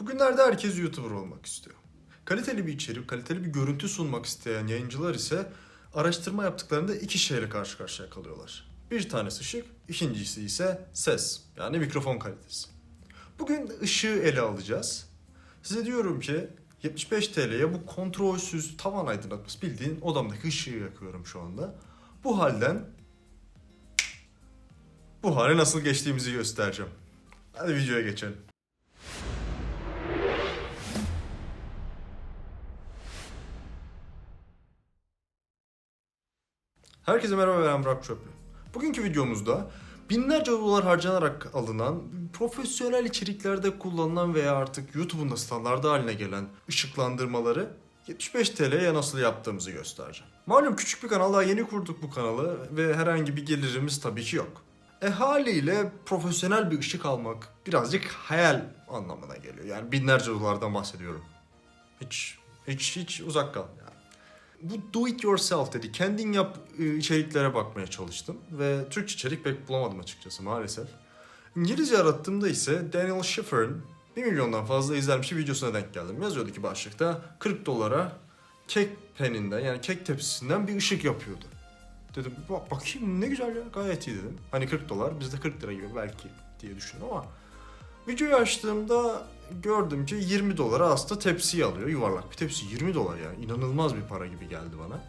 Bugünlerde herkes YouTuber olmak istiyor. Kaliteli bir içerik, kaliteli bir görüntü sunmak isteyen yayıncılar ise araştırma yaptıklarında iki şeyle karşı karşıya kalıyorlar. Bir tanesi ışık, ikincisi ise ses yani mikrofon kalitesi. Bugün ışığı ele alacağız. Size diyorum ki 75 TL'ye bu kontrolsüz tavan aydınlatması bildiğin odamdaki ışığı yakıyorum şu anda. Bu halden bu hale nasıl geçtiğimizi göstereceğim. Hadi videoya geçelim. Herkese merhaba ben Burak Çöplü. Bugünkü videomuzda binlerce dolar harcanarak alınan, profesyonel içeriklerde kullanılan veya artık YouTube'un da standardı haline gelen ışıklandırmaları 75 TL'ye nasıl yaptığımızı göstereceğim. Malum küçük bir kanal daha yeni kurduk bu kanalı ve herhangi bir gelirimiz tabii ki yok. E haliyle profesyonel bir ışık almak birazcık hayal anlamına geliyor. Yani binlerce dolardan bahsediyorum. Hiç hiç hiç uzak kal yani. Bu do it yourself dedi. Kendin yap e, içeriklere bakmaya çalıştım ve Türkçe içerik pek bulamadım açıkçası maalesef. İngilizce arattığımda ise Daniel Schiffer'ın 1 milyondan fazla izlenmiş bir videosuna denk geldim. Yazıyordu ki başlıkta 40 dolara kek peninden yani kek tepsisinden bir ışık yapıyordu. Dedim bak bakayım ne güzel ya gayet iyi dedim. Hani 40 dolar bizde 40 lira gibi belki diye düşündüm ama videoyu açtığımda gördüm ki 20 dolara aslında tepsiyi alıyor. Yuvarlak bir tepsi 20 dolar yani inanılmaz bir para gibi geldi bana.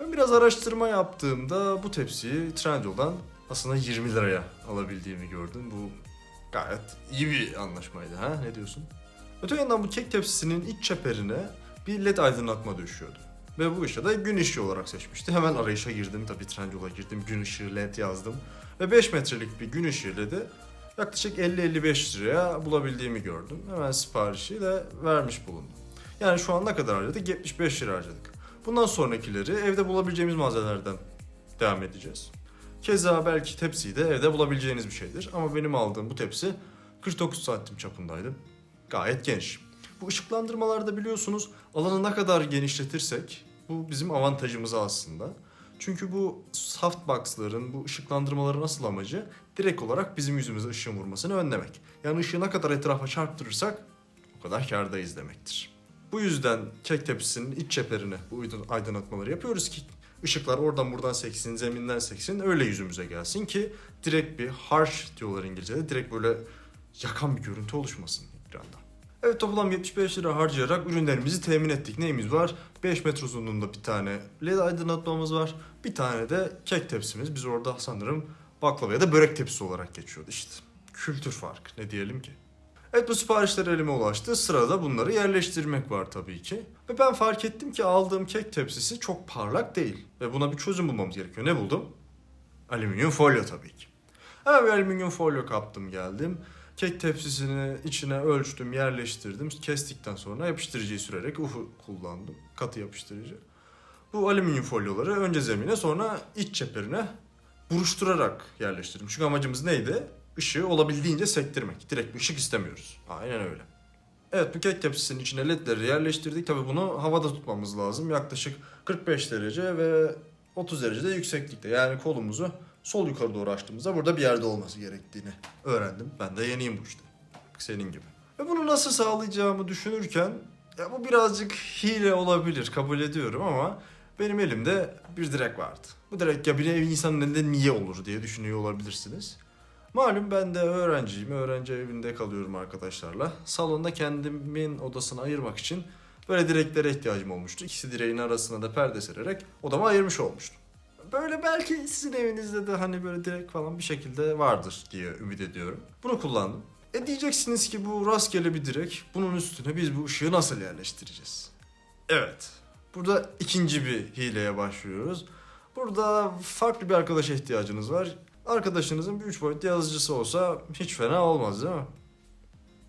Ben biraz araştırma yaptığımda bu tepsiyi Trendyol'dan aslında 20 liraya alabildiğimi gördüm. Bu gayet iyi bir anlaşmaydı ha ne diyorsun? Öte yandan bu kek tepsisinin iç çeperine bir led aydınlatma düşüyordu. Ve bu ışığı da gün ışığı olarak seçmişti. Hemen arayışa girdim tabii Trendyol'a girdim gün ışığı led yazdım. Ve 5 metrelik bir gün ışığı ledi yaklaşık 50-55 liraya bulabildiğimi gördüm. Hemen siparişi de vermiş bulundum. Yani şu an ne kadar harcadık? 75 lira harcadık. Bundan sonrakileri evde bulabileceğimiz malzemelerden devam edeceğiz. Keza belki tepsiyi de evde bulabileceğiniz bir şeydir. Ama benim aldığım bu tepsi 49 santim çapındaydı. Gayet geniş. Bu ışıklandırmalarda biliyorsunuz alanı ne kadar genişletirsek bu bizim avantajımız aslında. Çünkü bu softbox'ların, bu ışıklandırmaların asıl amacı direkt olarak bizim yüzümüze ışığın vurmasını önlemek. Yani ışığı ne kadar etrafa çarptırırsak o kadar kârdayız demektir. Bu yüzden kek tepsisinin iç çeperine bu aydınlatmaları yapıyoruz ki ışıklar oradan buradan seksin, zeminden seksin öyle yüzümüze gelsin ki direkt bir harsh diyorlar İngilizce'de direkt böyle yakan bir görüntü oluşmasın ekranda. Evet toplam 75 lira harcayarak ürünlerimizi temin ettik. Neyimiz var? 5 metre uzunluğunda bir tane led aydınlatmamız var. Bir tane de kek tepsimiz. Biz orada sanırım baklava ya da börek tepsisi olarak geçiyordu işte. Kültür farkı ne diyelim ki. Evet bu siparişler elime ulaştı. Sırada bunları yerleştirmek var tabii ki. Ve ben fark ettim ki aldığım kek tepsisi çok parlak değil. Ve buna bir çözüm bulmamız gerekiyor. Ne buldum? Alüminyum folyo tabii ki. Hemen bir alüminyum folyo kaptım geldim. Kek tepsisini içine ölçtüm, yerleştirdim. Kestikten sonra yapıştırıcıyı sürerek uhu kullandım. Katı yapıştırıcı. Bu alüminyum folyoları önce zemine sonra iç çeperine buruşturarak yerleştirdim. Çünkü amacımız neydi? Işığı olabildiğince sektirmek. Direkt bir ışık istemiyoruz. Aynen öyle. Evet bu kek tepsisinin içine ledleri yerleştirdik. Tabii bunu havada tutmamız lazım. Yaklaşık 45 derece ve 30 derecede yükseklikte. Yani kolumuzu sol yukarı doğru açtığımızda burada bir yerde olması gerektiğini öğrendim. Ben de yeniyim bu işte. Senin gibi. Ve bunu nasıl sağlayacağımı düşünürken ya bu birazcık hile olabilir kabul ediyorum ama benim elimde bir direk vardı. Bu direk ya bir insanın elinde niye olur diye düşünüyor olabilirsiniz. Malum ben de öğrenciyim. Öğrenci evinde kalıyorum arkadaşlarla. Salonda kendimin odasını ayırmak için böyle direklere ihtiyacım olmuştu. İkisi direğin arasına da perde sererek odamı ayırmış olmuştum. Böyle belki sizin evinizde de hani böyle direk falan bir şekilde vardır diye ümit ediyorum. Bunu kullandım. E diyeceksiniz ki bu rastgele bir direk. Bunun üstüne biz bu ışığı nasıl yerleştireceğiz? Evet. Burada ikinci bir hileye başlıyoruz. Burada farklı bir arkadaşa ihtiyacınız var. Arkadaşınızın bir üç boyutlu yazıcısı olsa hiç fena olmaz değil mi?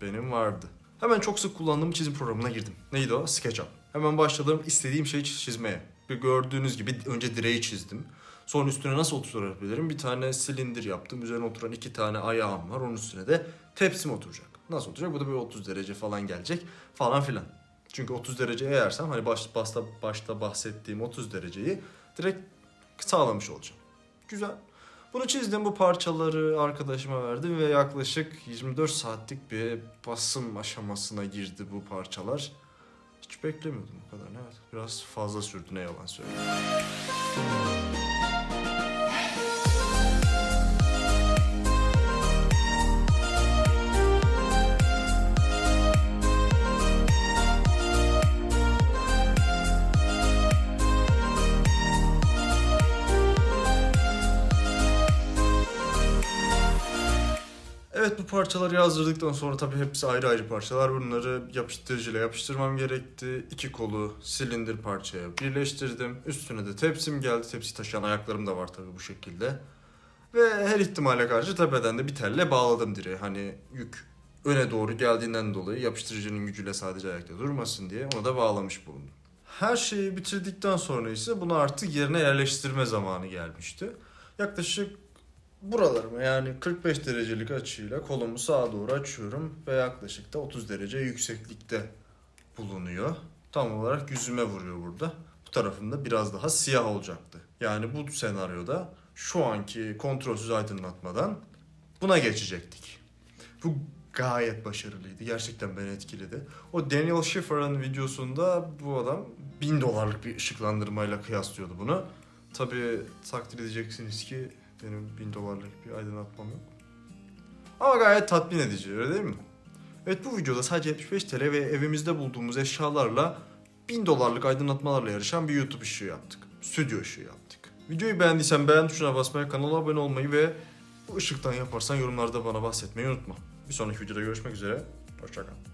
Benim vardı. Hemen çok sık kullandığım çizim programına girdim. Neydi o? SketchUp. Hemen başladım istediğim şeyi çizmeye. Bir gördüğünüz gibi önce direği çizdim. Sonra üstüne nasıl oturtabilirim? Bir tane silindir yaptım. Üzerine oturan iki tane ayağım var. Onun üstüne de tepsim oturacak. Nasıl oturacak? Bu da böyle 30 derece falan gelecek falan filan. Çünkü 30 derece eğersem hani baş, başta, başta bahsettiğim 30 dereceyi direkt sağlamış olacağım. Güzel. Bunu çizdim bu parçaları arkadaşıma verdim ve yaklaşık 24 saatlik bir basım aşamasına girdi bu parçalar. Hiç beklemiyordum bu kadar. Evet, biraz fazla sürdü ne yalan söyleyeyim. Evet bu parçaları yazdırdıktan sonra tabii hepsi ayrı ayrı parçalar. Bunları yapıştırıcıyla yapıştırmam gerekti. İki kolu silindir parçaya birleştirdim. Üstüne de tepsim geldi. Tepsi taşıyan ayaklarım da var tabii bu şekilde. Ve her ihtimale karşı tepeden de bir telle bağladım direği. Hani yük öne doğru geldiğinden dolayı yapıştırıcının gücüyle sadece ayakta durmasın diye onu da bağlamış bulundum. Her şeyi bitirdikten sonra ise bunu artık yerine yerleştirme zamanı gelmişti. Yaklaşık buralarıma yani 45 derecelik açıyla kolumu sağa doğru açıyorum ve yaklaşık da 30 derece yükseklikte bulunuyor. Tam olarak yüzüme vuruyor burada. Bu tarafında biraz daha siyah olacaktı. Yani bu senaryoda şu anki kontrolsüz aydınlatmadan buna geçecektik. Bu gayet başarılıydı. Gerçekten beni etkiledi. O Daniel Schiffer'ın videosunda bu adam 1000 dolarlık bir ışıklandırmayla kıyaslıyordu bunu. Tabii takdir edeceksiniz ki benim 1000 dolarlık bir aydınlatmam yok. Ama gayet tatmin edici öyle değil mi? Evet bu videoda sadece 75 TL ve evimizde bulduğumuz eşyalarla 1000 dolarlık aydınlatmalarla yarışan bir YouTube ışığı yaptık. Stüdyo ışığı yaptık. Videoyu beğendiysen beğen tuşuna basmayı, kanala abone olmayı ve bu ışıktan yaparsan yorumlarda bana bahsetmeyi unutma. Bir sonraki videoda görüşmek üzere. Hoşçakal.